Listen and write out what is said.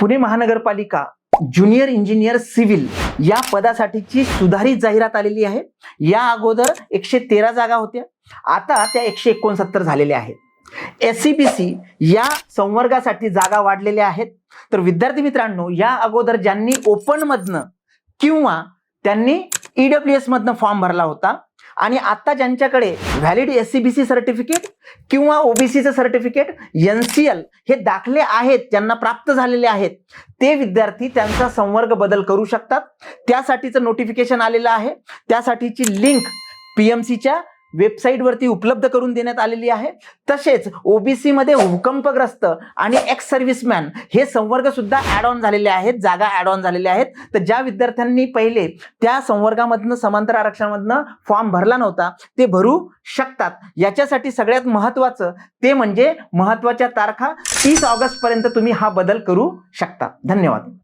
पुणे महानगरपालिका junior engineer civil या पदासाठीची सुधारित जाहिरात आलेली आहे. या अगोदर एकशे तेरा जागा होत्या. आता त्या एकशे एकोणसत्तर झालेल्या आहेत. एस सी बी सी या संवर्गासाठी जागा वाढलेल्या आहेत. तर विद्यार्थी मित्रांनो या अगोदर ज्यांनी ओपनमधनं किंवा त्यांनी ईडब्ल्यू मधनं फॉर्म भरला होता. आणि आता ज्यांच्याकडे valid S C B C certificate किंवा ओबीसीचं सर्टिफिकेट एन सी एल हे दाखले आहेत ज्यांना प्राप्त झालेले आहेत ते विद्यार्थी त्यांचा संवर्ग बदल करू शकतात. त्यासाठीचं नोटिफिकेशन आलेलं आहे. त्यासाठीची लिंक पी एम सीच्या वेबसाईटवरती उपलब्ध करून देण्यात आलेली आहे. तसेच ओबीसी मध्ये भूकंपग्रस्त आणि एक्स सर्व्हिसमॅन हे संवर्ग सुद्धा ऍड ऑन झालेले आहेत जागा ऍड ऑन झालेल्या आहेत. तर ज्या विद्यार्थ्यांनी पहिले त्या संवर्गामधनं समांतर आरक्षणामधनं फॉर्म भरला नव्हता ते भरू शकतात. याच्यासाठी सगळ्यात महत्वाचं ते म्हणजे महत्त्वाच्या तारखा तीस ऑगस्ट पर्यंत तुम्ही हा बदल करू शकता. धन्यवाद.